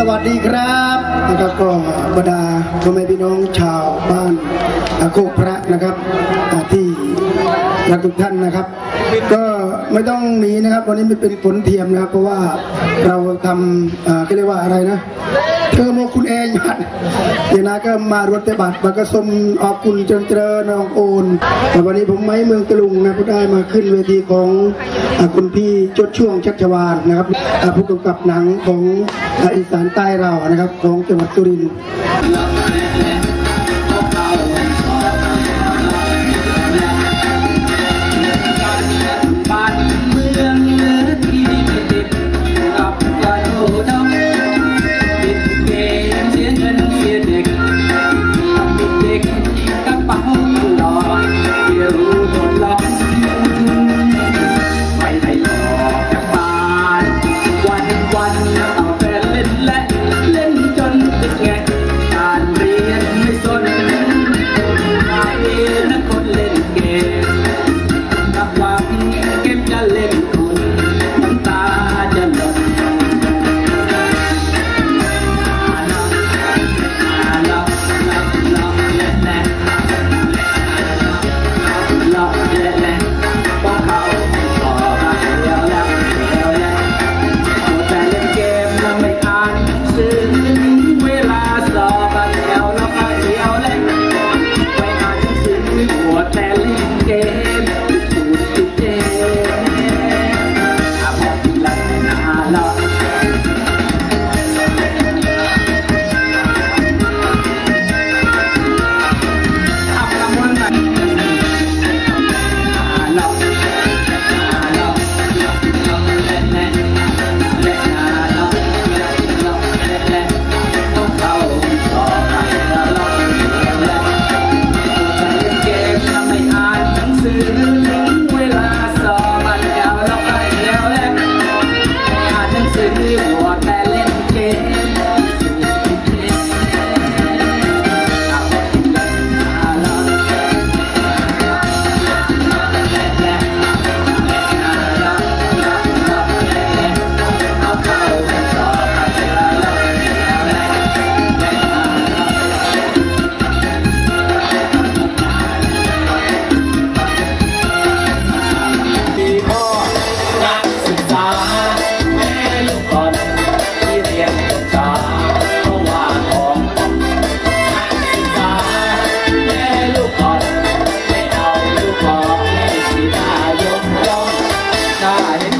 สวัสดีครับนะครับก็บรรดาพ่อแม่พี่น้องชาวบ้านอาโคกพระนะครับที่รักทุกท่านนะครับ ก็ ไม่ต้องหนีนะครับวันนี้ไม่เป็นผลเทียมนะครับ เพราะว่าเราทำอ่าก็เรียกว่าอะไรนะเธอโมคุณเองบัดเดี๋ยวนะก็มารถเตบัตรมากสมออกคุณเจริญเจริญนองโอนแต่วันนี้ผมไม้เมืองตะลุงนะก็ได้มาขึ้นเวทีของอคุณพี่จดช่วงชัชวานนะครับผู้กำกับหนังของอีสานใต้เรานะครับ ของจังหวัดสุรินทร์ อ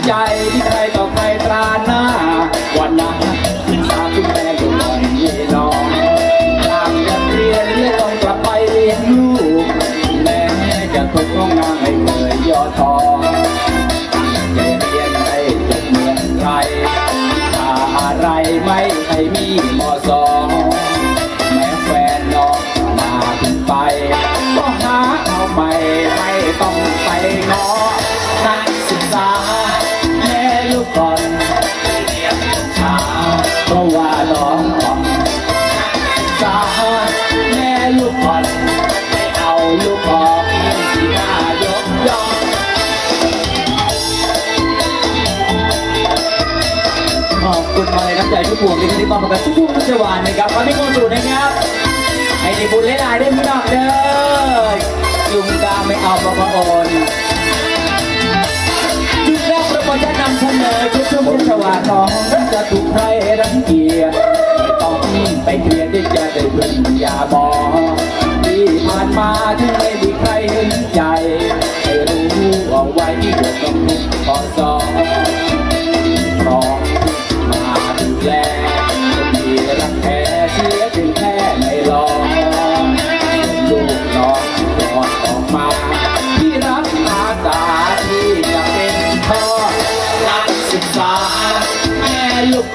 ใจที่ใครต่อใครตราหน้า วันนั้นศึกษาคุณแม่ก็ลอยเยลองทางเรียนเรียนและต้องกลับไปเรียนลูกแม้จะตกลงงานให้เคยย่อท้อจะเรียนให้จบเมืองไทยถ้าอะไรไม่ให้มีมอสอง ขอบคุณมาเลยน้ำใจทุกพวงที่ที่มอบให้กับทุกผู้ชวานนะครับวันนี้คนดูนะครับให้ได้บุญเล่ลายได้พี่น้องเด้อยุงกาไม่เอาประกอนจุดแรกเราจะนำเสนอชุดชุมชวาน้องจะถูกใครรังเกียจ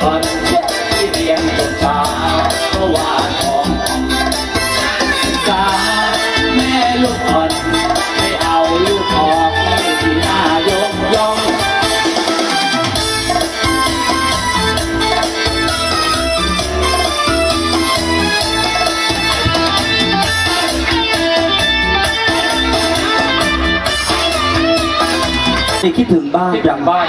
อนที่เรียนจบตาเพราะว่าท้องนักศึกษาแม่ลูกอ่อนไม่เอาลูกออกที่หน้ายกย่องคิดถึงบ้านอย่างบ้าน